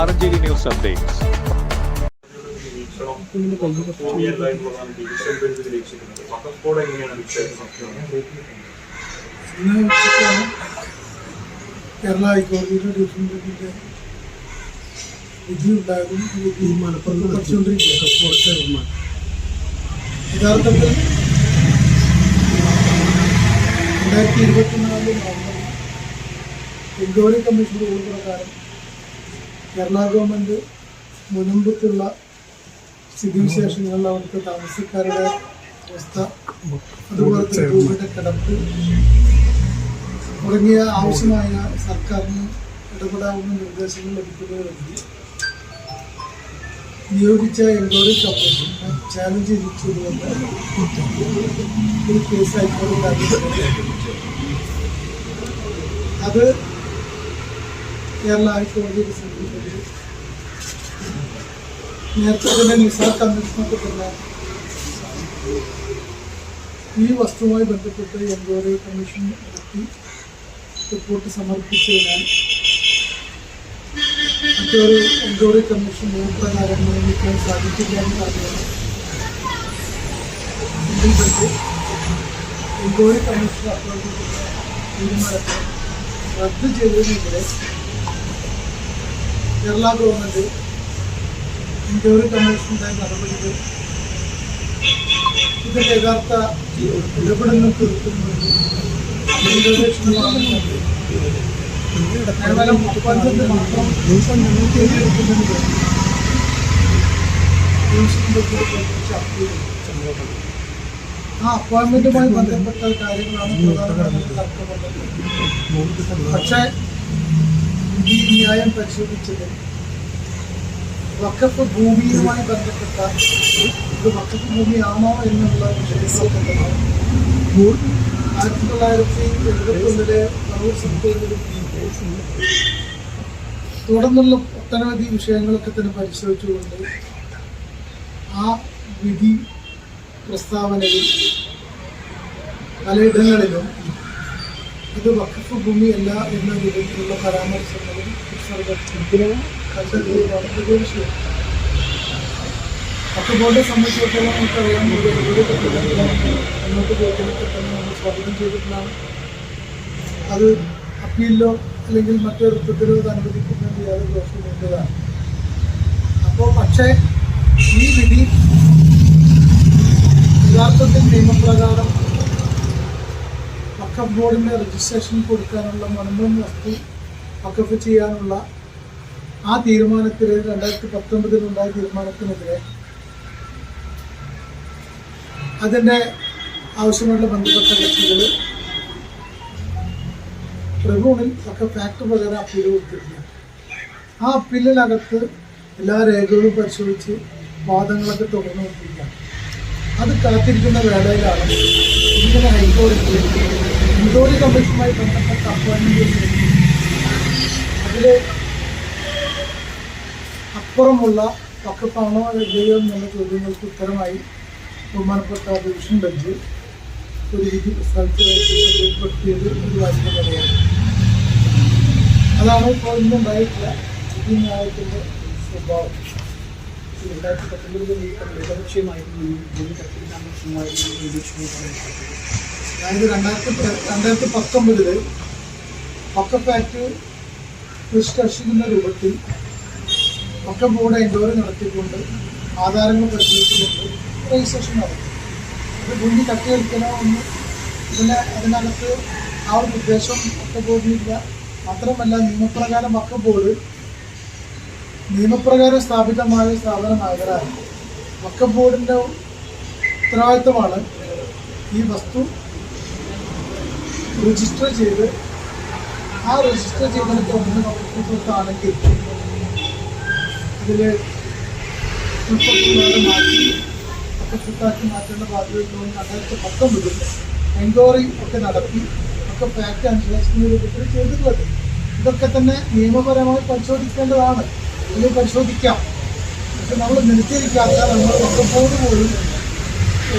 Aranjeri news updates. Kerala ഹൈക്കോടതിയുടെ division ബെഞ്ചിന്റെ വിധി ഉണ്ടായതും ഈ മലപ്പുറത്ത് പഠിച്ചുകൊണ്ടിരിക്കുകയാണ് യഥാർത്ഥത്തിൽ രണ്ടായിരത്തി ഇരുപത്തിനാല് നവംബർ എൻക്വയറി കമ്മീഷൻ റൂൾ പ്രകാരം കേരള ഗവൺമെന്റ് മുനമ്പത്തുള്ള സ്ഥിതിവിശേഷങ്ങളിൽ അവർക്ക് താമസക്കാരുടെ അവസ്ഥ അതുപോലെ തന്നെ കിടപ്പ് തുടങ്ങിയ ആവശ്യമായ സർക്കാരിന് ഇടപെടാവുന്ന നിർദ്ദേശങ്ങൾ ലഭിക്കുന്നതിന് നിയോഗിച്ച എൻക്വയറി കമ്മീഷൻ ചാലഞ്ച് ചെയ്തുകൊണ്ട് ഒരു കേസ് ഹൈക്കോടതി അത് കേരള ഹൈക്കോടതിയിൽ സമീപിച്ചത് നേരത്തെ തന്നെ നിസാർ തന്നെ ഈ വസ്തുവുമായി ബന്ധപ്പെട്ട് എൻക്വയറി കമ്മീഷൻ നടത്തി റിപ്പോർട്ട് സമർപ്പിച്ചതിനാൽ മറ്റൊരു എൻക്വയറി കമ്മീഷൻ നിയമപ്രകാരം നിയമിക്കാൻ സാധിക്കില്ല എന്ന് ബെഞ്ച് എൻക്വയറി കമ്മീഷൻ അപ്ലോഡ് ചെയ്തിട്ടുള്ള തീരുമാനത്തെ റദ്ദ് ചെയ്തതിനെതിരെ കേരള ഗവൺമെന്റ് എൻക്വയറി കമ്മീഷന്റെ നടപടികൾ ഇതിന്റെ യഥാർത്ഥ ഇടപെടലിനെ തീർക്കുന്നതിന് നിയമനിർദ്ദേശങ്ങളാണ് കേവലം അപ്പഞ്ചത്ത് മാത്രം ചെയ്തു. ആ അപ്പോയിന്റ്മെന്റുമായി ബന്ധപ്പെട്ട കാര്യങ്ങളാണ് പ്രധാനമായും തർക്കമുള്ളത് പക്ഷേ ഈ ന്യായം പരിശോധിച്ചത്. വക്കഫ് ഭൂമിയുമായി ബന്ധപ്പെട്ട ഇത് വക്കപ്പ് ഭൂമിയാണോ എന്നുള്ള വിഷയങ്ങളൊക്കെ ആയിരത്തി തൊള്ളായിരത്തി എഴുപത്തൊന്നിലെ കണ്ണൂർ സംസ്ഥാനത്തിലും തുടർന്നുള്ള ഒട്ടനവധി വിഷയങ്ങളൊക്കെ തന്നെ പരിശോധിച്ചുകൊണ്ട് ആ വിധി പ്രസ്താവനയിൽ പലയിടങ്ങളിലും ഇത് വഖഫ് ഭൂമിയല്ല എന്ന വിധത്തിലുള്ള പരാമർശങ്ങളും വഖഫ് സംബന്ധിച്ചിടത്തോളം നമുക്കറിയാം ഒരു മുന്നോട്ട് തന്നെ നമ്മൾ സ്വാഗതം ചെയ്തിട്ടുള്ളതാണ്. അത് അപ്പീലിലോ അല്ലെങ്കിൽ മറ്റൊരു അർത്ഥത്തിലോ അത് അനുവദിക്കുന്നതിന് യാതൊരു അപ്പോൾ പക്ഷേ ഈ വിധി യഥാർത്ഥത്തിൽ നിയമപ്രകാരം വഖഫ് ബോർഡിന്റെ രജിസ്ട്രേഷൻ കൊടുക്കാനുള്ള മണമ്പം വസ്തു വക്കഫ് ചെയ്യാനുള്ള ആ തീരുമാനത്തിൽ രണ്ടായിരത്തി പത്തൊമ്പതിലുണ്ടായ തീരുമാനത്തിനെതിരെ അതിന്റെ ആവശ്യമുള്ള ബന്ധപ്പെട്ട കക്ഷികൾ ട്രിബ്യൂണൽ ഒക്കെ ഫാക്ട് പ്രകാരം അപ്പീൽ കൊടുത്തിരുന്നു ആ അപ്പീലിനകത്ത് എല്ലാ രേഖകളും പരിശോധിച്ച് വാദങ്ങളൊക്കെ തുടർന്നു കൊണ്ടിരിക്കുകയാണ് അത് കാത്തിരിക്കുന്ന വേളയിലാണ് ഇങ്ങനെ ഹൈക്കോടതിയിൽ എൻക്വയറി കമ്മീഷനുമായി ബന്ധപ്പെട്ട അപ്പോയിൻമെന്റ് അതിൽ അപ്പുറമുള്ള വക്കത്താണോ അല്ലയോ എന്നുള്ള ചോദ്യങ്ങൾക്ക് ഉത്തരമായി ബഹുമാനപ്പെട്ട ഡിവിഷൻ ബെഞ്ച് ഒരു വിധി പ്രസ്താവിച്ചതായിട്ട് ഒരു വായിക്കുന്ന കഥയാണ് അതാണ് ഇപ്പോൾ ഇന്നുണ്ടായിട്ടുള്ള സ്വഭാവം. രണ്ടായിരത്തി പത്തൊമ്പതിൽ ഏകപക്ഷീയമായിരുന്നു ഭൂമി തട്ടിലാമസമായിരുന്നു നിരീക്ഷണം പറയുന്നത്. അതായത് രണ്ടായിരത്തി രണ്ടായിരത്തി പത്തൊമ്പതിൽ പക്കപ്പാറ്റ് നിഷ്കർഷിക്കുന്ന രൂപത്തിൽ പക്ക ബോർഡ് എൻക്വയറി നടത്തിക്കൊണ്ട് ആധാരങ്ങൾ പരിശോധിച്ചുകൊണ്ട് രജിസ്ട്രേഷൻ നടത്തി. അത് ഭൂമി തട്ടിയെടുക്കണോ എന്ന് ഇതിന് അതിനകത്ത് ആ ഒരു ഉദ്ദേശം പക്ക ബോർഡിനില്ല മാത്രമല്ല നിയമപ്രകാരം പക്ക ബോർഡ് നിയമപ്രകാരം സ്ഥാപിതമായ സ്ഥാപനമായതിനാൽ വക്കഫ് ബോർഡിന്റെ ഉത്തരവാദിത്തമാണ് ഈ വസ്തു രജിസ്റ്റർ ചെയ്ത് ആ രജിസ്റ്റർ ചെയ്തതിനെ തുടർന്ന് നമുക്ക് അതിൽ ഇതിൽ മാറ്റി ഫുഡാക്കി മാറ്റേണ്ട ബാധ്യതകളും രണ്ടായിരത്തി പത്തൊമ്പതിൽ എൻക്വയറി ഒക്കെ നടത്തി ഒക്കെ ഫാക്ട് അന്വേഷണ രൂപത്തിൽ ചെയ്തിട്ടുള്ളത്. ഇതൊക്കെ തന്നെ നിയമപരമായി പരിശോധിക്കേണ്ടതാണ്. അല്ലെങ്കിൽ പരിശോധിക്കാം. പക്ഷെ നമ്മൾ നിർത്തിയിരിക്കാത്ത നമ്മൾ വകുപ്പോട് പോലും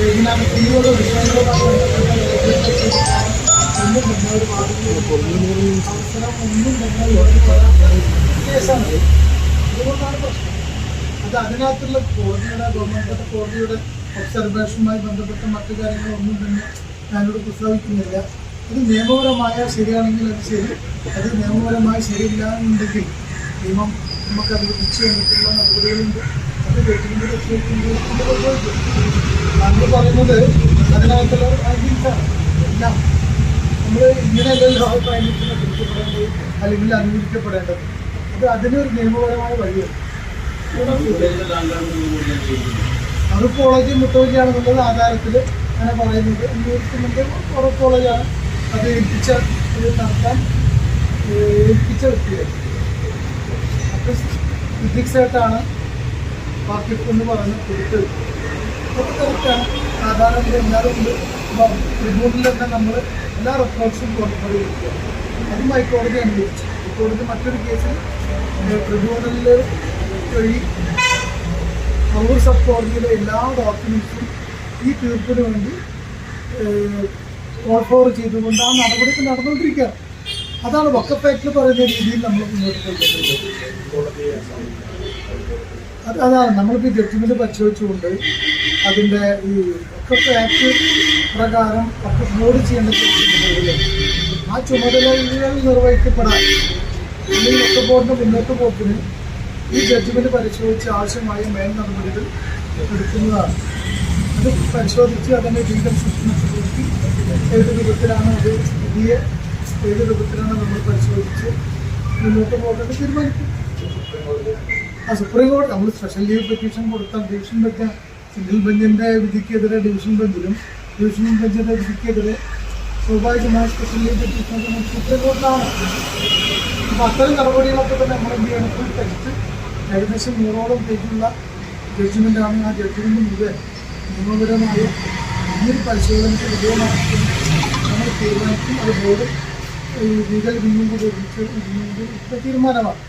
ഇതിനകത്ത് ഒരു വിഷയങ്ങളുമായി ബന്ധപ്പെട്ട അത് അതിനകത്തുള്ള കോടതിയുടെ ഗവൺമെന്റ് കോടതിയുടെ ഒബ്സർവേഷനുമായി ബന്ധപ്പെട്ട മറ്റു കാര്യങ്ങളൊന്നും തന്നെ ഞാനിവിടെ പ്രസ്താവിക്കുന്നില്ല. ഇത് നിയമപരമായ ശരിയാണെങ്കിൽ അത് ശരി. അത് നിയമപരമായി ശരിയില്ല എന്നുണ്ടെങ്കിൽ നിയമം അത് ഫിക്സ് ചെയ്തിട്ടുള്ള നടപടികളുണ്ട്. അത് കേട്ടിട്ടുണ്ട് താങ്കൾ പറയുന്നത് അതിനകത്തുള്ള എല്ലാം നമ്മൾ ഇങ്ങനെയല്ലല്ലോ ഫൈൻഡിങ്സിനെ പിടിക്കപ്പെടേണ്ടത് അല്ലെങ്കിൽ അനുവദിക്കപ്പെടേണ്ടത് അത് അതിനൊരു നിയമപരമായ വഴിയാണ്. അത് കോളേജ് മുട്ടോജിയാണെന്നുള്ളത് ആധാരത്തിൽ അങ്ങനെ പറയുന്നത്. അന്വേഷിക്കുന്നുണ്ട് ഓരോ കോളേജാണ് അത് ഏൽപ്പിച്ച നടത്താൻ ഏൽപ്പിച്ച വ്യക്തികൾ അപ്പം ഫിസിക്സായിട്ടാണ് പാർട്ടി എന്ന് പറയുന്നത് കൊടുത്തത്. കറക്റ്റാണ് ആധാരം എല്ലാവരും ഉണ്ട്. അപ്പം തന്നെ നമ്മൾ എല്ലാ റെക്കോർഡ്സും കൊടുക്കുക അതും ഹൈക്കോടതി അനുവദിച്ചു. ഹൈക്കോടതി മറ്റൊരു കേസിൽ ട്രിബ്യൂണലിൽ വഴി കണ്ണൂർ സബ് കോടതിയിലെ എല്ലാ ഡോക്യുമെൻസും ഈ തീർപ്പിന് വേണ്ടി കോൾ ഫോർ ചെയ്തുകൊണ്ട് ആ നടപടിയൊക്കെ നടന്നുകൊണ്ടിരിക്കുക. അതാണ് വക്കഫ് ആക്ടിൽ പറയുന്ന രീതിയിൽ നമ്മൾ മുന്നോട്ട് കൊണ്ടുപോകുന്നത് അതാണ്. നമ്മളിപ്പോൾ ജഡ്ജ്മെന്റ് പരിശോധിച്ചുകൊണ്ട് അതിന്റെ ഈ വക്കഫ് ആക്ട് പ്രകാരം വക്കഫ് ബോർഡ് ചെയ്യേണ്ട ചുമതലകൾ ആ ചുമതലകൾ നിർവഹിക്കപ്പെടാൻ അല്ലെങ്കിൽ വക്കഫ് ബോർഡിന്റെ മുന്നോട്ട് പോക്കിന് ഈ ജഡ്ജ്മെന്റ് പരിശോധിച്ച് ആവശ്യമായ മേൽ നടപടികൾ എടുക്കുന്നതാണ്. അത് പരിശോധിച്ച് അതിന്റെ സിസ്റ്റംസ് നോക്കി ഏത് രൂപത്തിലാണ് അത് പുതിയ ഏത് രൂപത്തിലാണ് നമ്മൾ പരിശോധിച്ച് മുന്നോട്ട് പോകേണ്ടത് തീരുമാനിക്കും. ആ സുപ്രീം കോടതി നമ്മൾ സ്പെഷ്യൽ ലീവ് പെറ്റീഷൻ കൊടുത്ത ഡിവിഷൻ ബെഞ്ച് സിംഗിൾ ബെഞ്ചിന്റെ വിധിക്കെതിരെ ഡിവിഷൻ ബെഞ്ചിലും ഡിവിഷൻ ബെഞ്ചിന്റെ വിധിക്കെതിരെ സ്വാഭാവികമായ സ്പെഷ്യൽ ലീഗ് കോടതിയാണ് അപ്പോൾ അത്തരം നടപടികളൊക്കെ തന്നെ നമ്മൾ എന്ത് ചെയ്യണം? ഫുൾ ടെക്സ്റ്റ് ഏകദേശം നൂറോളം പേജുള്ള ജഡ്ജ്മെന്റാണ് ആ ജഡ്ജ്മെന്റ് മുഴുവൻ നിയമപരമായ ഈ പരിശോധനയ്ക്ക് വിധേയമാക്കി നമ്മൾ തീരുമാനിക്കും. അത് ബോർഡ് ലീഗൽ ഇപ്പോൾ തീരുമാനമാണ്.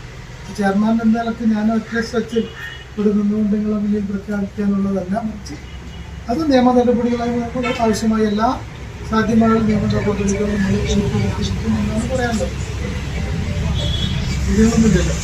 ചെയർമാൻ എന്ന നിലയ്ക്ക് ഞാൻ ഒറ്റ സ്ട്രെച്ചിൽ ഇവിടെ നിന്നുകൊണ്ട് പ്രഖ്യാപിക്കാനുള്ളതല്ല മറിച്ച് അത് നിയമ നടപടികളായി ആവശ്യമായ എല്ലാ സാധ്യമായ നിയമ നടപടികളും പറയാനുള്ളത് ഇതിനൊന്നുമില്ലല്ലോ